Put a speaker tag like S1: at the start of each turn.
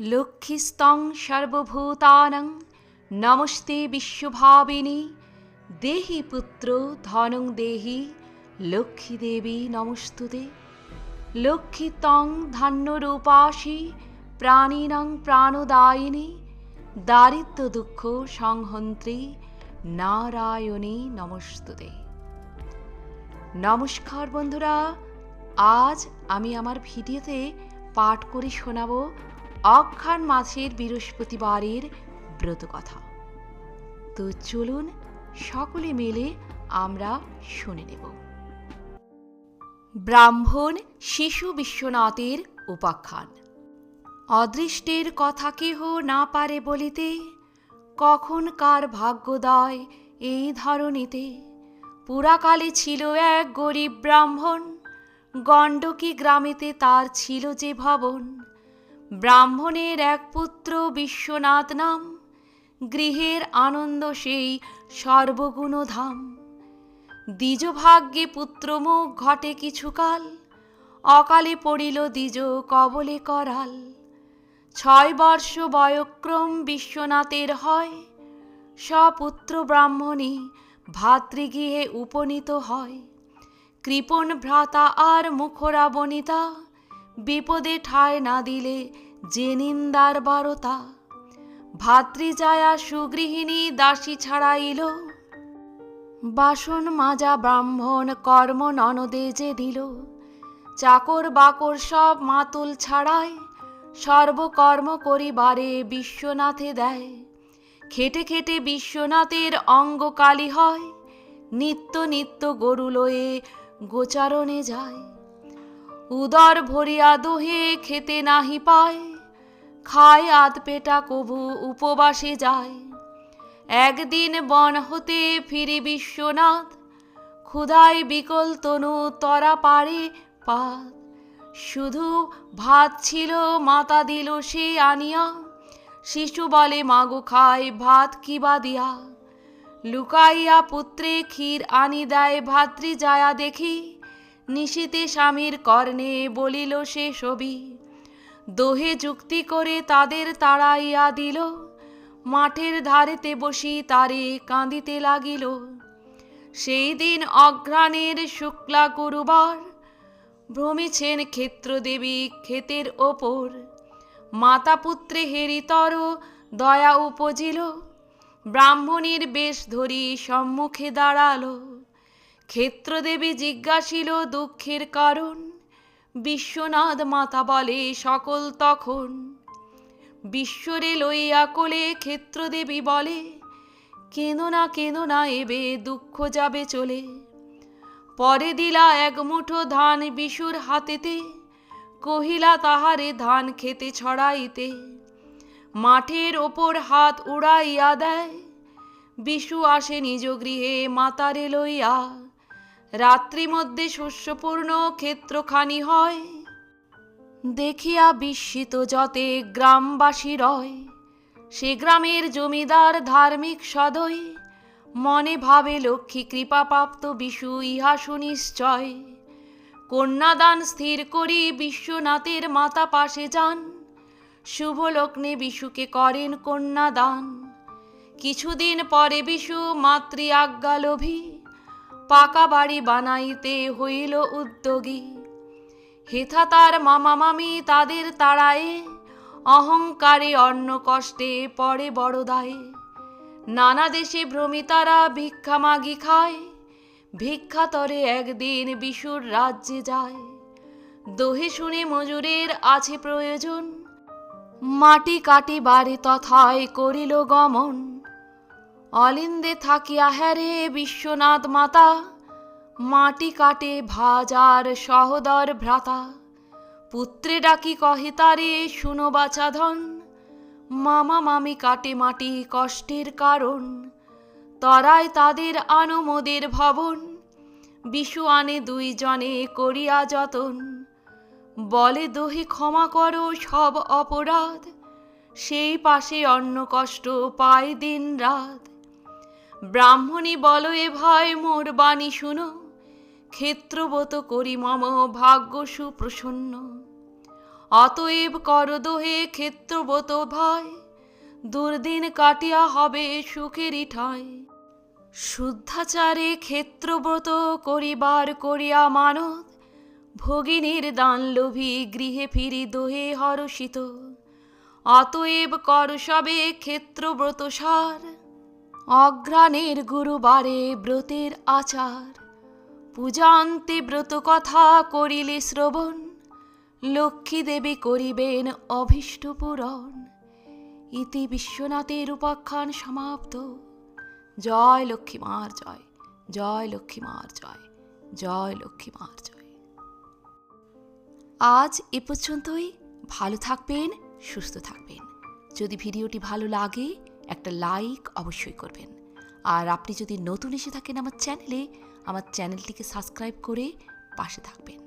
S1: লক্ষ্মীস্তং সর্বভূতানং। নমস্তে বিশ্বভাবিনী। দেহি পুত্র ধনং দেহি। লক্ষ্মী দেবী নমস্তুতে। লক্ষ্মী তং ধান্যরূপাসি প্রাণিনং প্রাণদায়িনী। দারিদ্র দুঃখ সংহন্ত্রী নারায়ণী নমস্তুতে। নমস্কার বন্ধুরা, আজ আমি আমার ভিডিওতে পাঠ করে শোনাব অক্ষাণ মাসের বৃহস্পতিবারের ব্রত কথা। তো চলুন সকলে মিলে আমরা শুনে নেব। ব্রাহ্মণ শিশু বিশ্বনাথের উপাখ্যান। অদৃষ্টের কথা কেহ না পারে বলিতে, কখন কার ভাগ্যোদয় এই ধরনীতে পুরাকালে ছিল এক গরিব ব্রাহ্মণ, গণ্ডকী গ্রামেতে তার ছিল যে ভবন। ব্রাহ্মণের এক পুত্র বিশ্বনাথ নাম, গৃহের আনন্দ সেই সর্বগুণধাম। দ্বিজভাগ্যে পুত্রমুখ ঘটে কিছুকাল, অকালে পড়িল দ্বিজ কবলে করাল। ছয় বর্ষ বয়ক্রম বিশ্বনাথের হয়, সপুত্র ব্রাহ্মণী ভাতৃগৃহে উপনীত হয়। কৃপণ ভ্রাতা আর মুখরা বনিতা বিপদে ঠায় না দিলে যে নিন্দার বারতা। ভাতৃজায়া সুগৃহিণী দাসী ছাড়াইল বাসন মাজা ব্রাহ্মণ কর্ম ননদে যে দিল। চাকর বাকর সব মাতুল ছাড়ায় সর্বকর্ম করিবারে বিশ্বনাথে দেয়। খেটে খেটে বিশ্বনাথের অঙ্গ কালী হয়। নিত্য নিত্য গরু লয়ে গোচারণে যায়। উদর ভরিয়া দোহে খেতে নাহি পায়, খায় আধ পেটা কবু উপবাসে যায়। একদিন বন হতে ফিরি বিশ্বনাথ, ক্ষুধায় বিকল তনু তরা পারে পাত। শুধু ভাত ছিল, মাতা দিল সে আনিয়া, শিশু বলে, মাগো খায় ভাত কিবা দিয়া? লুকাইয়া পুত্রে ক্ষীর আনি দেয়, ভাতৃ যায়া দেখি নিশীতে স্বামীর কর্ণে বলিল, সে সবি দোহে যুক্তি করে তাদের তাড়াইয়া দিল। মাঠের ধারেতে বসি তারে কাঁদিতে লাগিল। সেই দিন অঘ্রাণের শুক্লা গুরুবার, ভ্রমিছেন ক্ষেত্রদেবী ক্ষেতের ওপর। মাতা পুত্রে হেরিতর দয়া উপজিল, ব্রাহ্মণীর বেশ ধরি সম্মুখে দাঁড়াল। ক্ষেত্রদেবী জিজ্ঞাসিল দুঃখের কারণ। বিশ্বনাথ মাতা বলে সকল তখন। বিশ্বরে লইয়া কোলে ক্ষেত্রদেবী বলে কেন না কেন না এবে দুঃখ যাবে চলে। পরে দিলা এক মুঠো ধান বিশুর হাতেতে, কহিলা তাহারে ধান খেতে ছড়াইতে। মাঠের ওপর হাত উড়াইয়া দেয়, বিশু আসে নিজ গৃহে মাতারে লইয়া। রাত্রি মধ্যে শস্যপূর্ণ ক্ষেত্রখানি হয়। দেখিয়া বিস্মিত যতে গ্রামবাসী রয়। সে গ্রামের জমিদার ধার্মিক সদয়। মনে ভাবে লক্ষ্মী কৃপাপ্রাপ্ত বিশু, ইহা সুনিশ্চয়। কন্যাদান স্থির করি বিশ্বনাথের মাতা পাশে যান। শুভ লগ্নে বিশুকে করেন কন্যাদান। কিছুদিন পরে বিশু মাতৃ আজ্ঞা লোভী। পাকা বাড়ি বানাইতে হইল উদ্যোগী। হেথা তার মামা মামি তাদের তাড়ায়ে, অহংকারে অন্ন কষ্টে পড়ে বড় দায়ে। নানা দেশে ভ্রমিতারা ভিক্ষা মাগি খায়, ভিক্ষা তরে একদিন বিশুর রাজ্যে যায়। দোহে শুনে মজুরের আছে প্রয়োজন, মাটি কাটি বাড়ি তথায় করিল গমন। অলিন্দে থাকিয়া হ্যারে বিশ্বনাথ মাতা। মাটি কাটে ভাজার সহদর ভ্রাতা। পুত্রে ডাকি কহে তারে, শুনো বাচাধন মামা মামি কাটে মাটি কষ্টের কারণ। তরায় তাদের আনমোদের ভবন। বিশু আনে দুই জনে করিয়া যতন। বলে, দোহে ক্ষমা করো সব অপরাধ। সেই পাশে অন্ন কষ্ট পায় দিন রাত। ব্রাহ্মণী বলো এ ভয় মোর বাণী শুনো। ক্ষেত্রবত করি মম ভাগ্য সুপ্রসন্ন। অতএব কর দোহে ক্ষেত্রব্রত ভয়। দুর্দিন কাটিয়া হবে সুখেরই ঠাঁই শুদ্ধাচারে ক্ষেত্রব্রত করিবার করিয়া মানত। ভগিনীর দান লোভী গৃহে ফিরি দোহে হরষিত। অতএব কর সবে ক্ষেত্রব্রত সার। অগ্রাণের গুরুবারে ব্রতের আচার। পূজান্তে ব্রত কথা করিলে শ্রবণ, লক্ষ্মী দেবী করিবেন অভীষ্ট পূরণ। ইতি বিশ্বনাথের উপাখ্যান সমাপ্ত। জয় লক্ষ্মী মার জয় জয় লক্ষ্মী মার জয় জয় লক্ষ্মী মার জয়। আজ এ পর্যন্তই। ভালো থাকবেন, সুস্থ থাকবেন। যদি ভিডিওটি ভালো লাগে একটা লাইক অবশ্যই করবেন। আর আপনি যদি নতুন এসে থাকেন আমার চ্যানেলে আমার চ্যানেলটিকে সাবস্ক্রাইব করে পাশে থাকবেন।